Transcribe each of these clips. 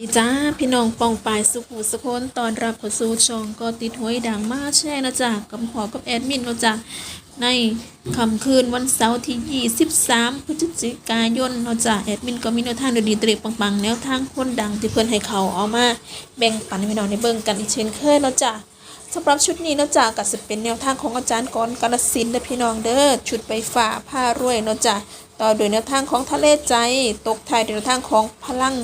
ดีจ้าพี่น้องปองปายสุขุสะคนตอนรับข้าสู่ช่องก็ติดหวยดังมากแช่นะจ๊ะกับหอกับแอดมินนะจ๊ะในค่ำคืนวันเสาร์ที่ 23 พฤศจิกายนนะจ๊ะแอดมินก็มีแนวทางดีๆเตรียมปังๆแนวทางคนดังที่เพื่อนให้เขาเอามาแบ่งปันให้พี่น้องในเบิ่งกันอีกเช่นเคยนะจ๊ะสำหรับชุดนี้นะจ๊ะก็จะเป็นแนวทางของอาจารย์กรกาลสินธุ์เด้อพี่น้องเด้อชุดไปฝ่าผ้ารวยนะจ๊ะต่อโดยแนวทางของทะเลใจ ตกท้ายด้วยแนวทางของพลัง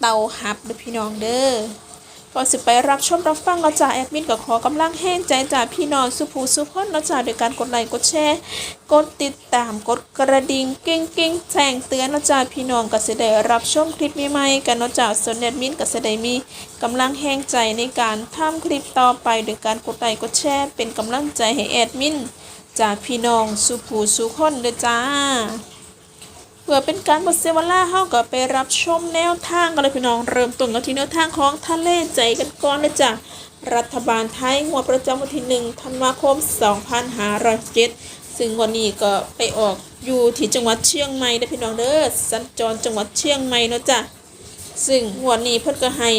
เตาหับเด้อพี่น้องเด้อก่อนสิไปรับชมรับฟังเราจ่าแอดมินก็ขอกำลังแห้งใจจากพี่น้องสุภูสุพนเราจ่าโดยการกดไลค์กดแชร์ กดติดตามกดกระดิ่งกิ้งกิ้งแจ้งเตือนเราจ่าพี่น้องก็สิได้รับชมคลิปใหม่ๆกันเราจ่าส่วนแอดมินก็สิได้มีกำลังแห้งใจในการทำคลิปต่อไปโดยการกดไลค์กดแชร์เป็นกำลังใจให้แอดมินจากพี่น้องสุภูสุคนเด้อจ้า พื่อเป็นการบทเซวล่าเฮาก็ไปรับชมแนวทางกันเลยพี่น้องเริ่มต้นกันที่แนวทางของทะเลใจกันก่อนเลยจ้ะรัฐบาลไทยงวดประจำวันที่หนึ่งธันวาคม 2507ซึ่งวันนี้ก็ไปออกอยู่ที่จังหวัดเชียงใหม่นะพี่น้องเด้อสัญจรจังหวัดเชียงใหม่เนาะจ้ะซึ่งงวดนี้เพิ่นก็ให้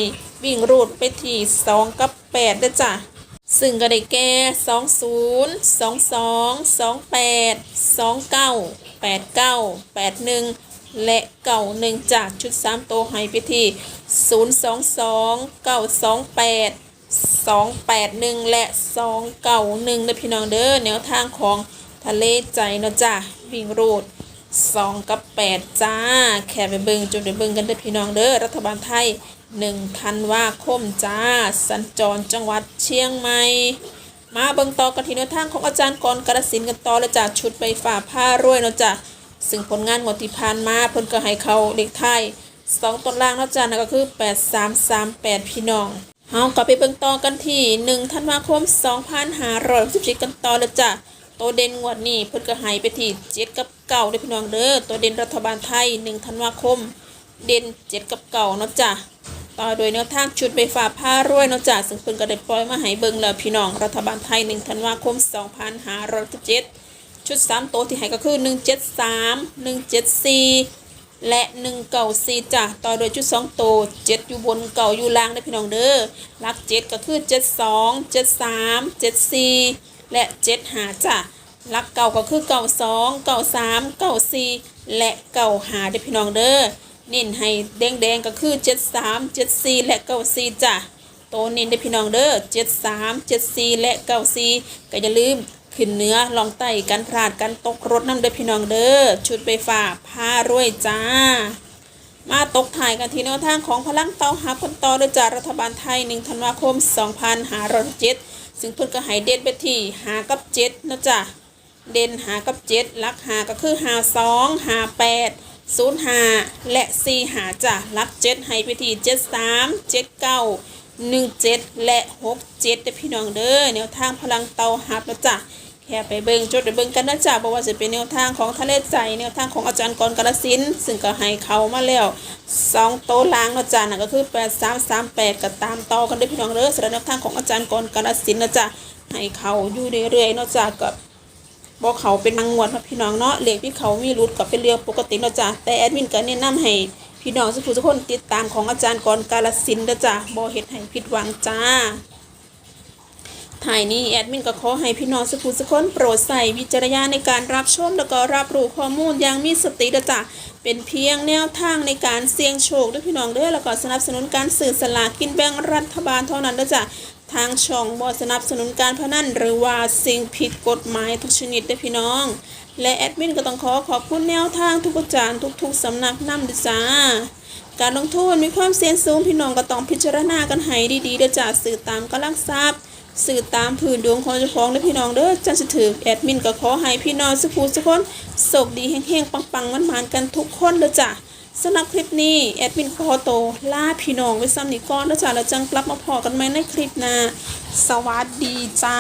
วิ่งรูดไปที่ 2 กับ8เด้จ้ะ ซึ่งก็ได้แก่สองศูนย์สองสองสองแปดสองเก้าแปดเก้าแปดหนึ่งและเก่าหนึ่งจากชุดสามตัวให้ไปที่ศูนย์สองสองเก้าสองแปดสองแปดหนึ่งและสองเก้าหนึ่งนะพี่น้องเด้อแนวทางของทะเลใจเนาะจ้ะวิ่งรูดสองกับแปดจ้า แค่ไปเบิงจนไปเบิงกันเด้อพี่น้องเด้อรัฐบาลไทย หนึ่งธันวาคมจ้า สัญจรจังหวัดเชียงใหม่ มาเบิ่งต่อกันที่แนวทางของอาจารย์กรกระสินกันต่อเลยจ้ะชุดไปฝ่าผ้ารวยเนาะจ้ะซึ่งผลงานงวดที่ผ่านมาเพิ่นก็ให้เขาเลขไทยสองต้นล่างเนาะจ้ะนั่นก็คือ 8338 พี่น้องเฮาก็ไปเบิ่งต่อกันที่1ธันวาคม2564กันต่อเลยจ้ะตัวเด่นงวดนี้เพิ่นก็ให้ไปที่7กับ9เด้พี่น้องเด้อตัวเด่นรัฐบาลไทย1ธันวาคม เด่น7กับเก่าเนาะจ้ะ ต่อโดยแนวทางชุดไปฝ่าผ้ารวยนาะจ้ะซึ่งเพิ่นก็ได้ปล่อยมาให้เบิ่งแล้วพี่น้องรัฐบาลไทย1ธันวาคม2567ชุด3โตัวที่ให้ก็คือ 173 174 และ 194จ้ะต่อโดยชุด2โตัว7อยู่บนเก่าอยู่ล่างได้พี่น้องเด้อลัก7ก็คือ 72 73 74 และ 75จ้ะลักเก่าก็คือ92 93 94 และ95ได้พี่น้องเด้อ เน้นให้แดงๆก็คือ73 74และ94จ้ะโตเน้นได้พี่น้องเด้อ73 74และ94ก็อย่าลืมขึ้นเนื้อลองไต่กันพลาดกันตกรถน้ำเด้อพี่น้องเด้อชุดไปฝ่าผ้ารวยจ้า มาตกถ่ายกันที่แนวทางของพลังเตาหาผลต่อโดยจากรัฐบาลไทย1ธันวาคม 2507ซึ่งเพิ่นก็ให้เด่นไปที่หากับ7นะจ๊ะเด่นหากับเจ็ดลักหาก็คือหาสองหาแปด ศูนย์หาและสี่หาจ้ะลักเจ็ดให้ไปที่เจ็ดสามเจ็ดเก้าหนึ่งเจ็ดและหกเจ็ดเด้พี่น้องเด้อแนวทางพลังเตาหับนะจ๊ะแค่ไปเบิ่งจดไปเบิ่งกันนะจ๊ะบอกว่าจะเป็นแนวทางของทะเลใจแนวทางของอาจารย์กรกาลสินซึ่งก็ให้เขามาแล้วสองโตะล้างนะจ๊ะนั่นก็คือแปดสามสามแปดก็ตามต่อกันเด้พี่น้องเด้อสำหรับแนวทางของอาจารย์กรกาลสินนะจ๊ะให้เขาอยู่เรื่อยๆนะจ๊ะกับ บอกเขาเป็นนางงวดครับพี่น้องเนาะเลขที่เขามีรุดกับเป็นเรื่องปกติเนาะจ้ะแต่แอดมินก็แนะนำให้พี่น้องสุขุทุกคนติดตามของอาจารย์กรกาลสินธุ์เด้อจ้ะบ่เฮ็ดให้ผิดหวังจ้าถ่ายนี้แอดมินก็ขอให้พี่น้องสุขุทุกคนโปรดใส่วิจารณญาณในการรับชมแล้วก็รับรู้ข้อมูลอย่างมีสติเด้อจ้ะเป็นเพียงแนวทางในการเสี่ยงโชคด้วยพี่น้องเด้อแล้วก็สนับสนุนการสื่อสลากกินแบ่งรัฐบาลเท่านั้นเด้อจ้ะ ทางช่องบอสนับสนุนการพนันหรือว่าสิ่งผิดกฎหมายทุกชนิดเด้พี่น้อง และแอดมินก็ต้องขอขอบคุณแนวทางทุกอาจารย์ทุกๆสำนักนำด้วยจ้าการลงทุนมีความเสี่ยงสูงพี่น้องก็ต้องพิจารณากันให้ดีๆเด้อจ้าสื่อตามกำลังทรัพย์สื่อตามผืนดวงของเจ้าของเด้อพี่น้องเด้อจันสิถือแอดมินก็ขอให้พี่น้องสุขุสุขคนโชคดีเฮงๆปังๆมันๆกันทุกคนเด้อจ้า สำหรับคลิปนี้แอดมินขอโตวลาพี่น้องไว้ซ้ำนี้ก่อนแล้วจ้าแล้วจังกลับมาพอกันไหมในคลิปหน้าสวัสดีจ้า